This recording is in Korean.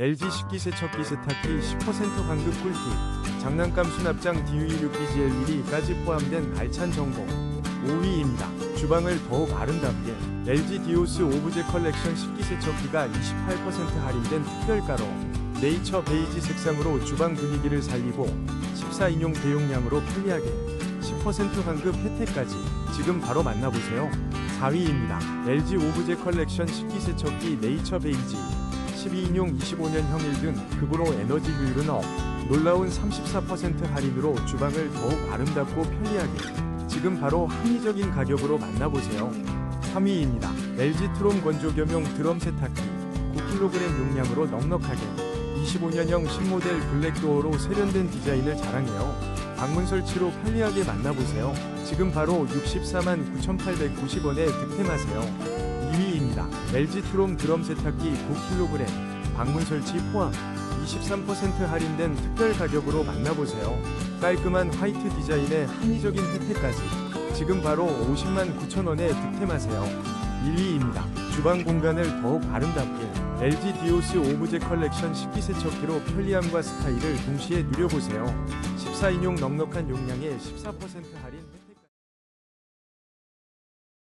LG 식기세척기 세탁기 10% 환급 꿀팁 장난감 수납장 DUE6BGL 1위까지 포함된 알찬 정보 5위입니다. 주방을 더욱 아름답게 LG 디오스 오브제 컬렉션 식기세척기가 28% 할인된 특별가로 네이처 베이지 색상으로 주방 분위기를 살리고 14인용 대용량으로 편리하게 10% 환급 혜택까지 지금 바로 만나보세요. 4위입니다. LG 오브제 컬렉션 식기세척기 네이처 베이지 12인용 25년형 1등 극으로 에너지 효율은 업 놀라운 34% 할인으로 주방을 더욱 아름답고 편리하게 지금 바로 합리적인 가격으로 만나보세요. 3위입니다. LG 트롬 건조 겸용 드럼 세탁기 9kg 용량으로 넉넉하게 25년형 신모델 블랙도어로 세련된 디자인을 자랑해요. 방문 설치로 편리하게 만나보세요. 지금 바로 64만 9,890원에 득템하세요. 2위입니다. LG 트롬 드럼 세탁기 9kg 방문 설치 포함 23% 할인된 특별 가격으로 만나보세요. 깔끔한 화이트 디자인에 합리적인 혜택까지 지금 바로 50만 9천원에 득템하세요. 1위입니다. 주방 공간을 더욱 아름답게 LG 디오스 오브제 컬렉션 식기세척기로 편리함과 스타일을 동시에 누려보세요. 14인용 넉넉한 용량에 14% 할인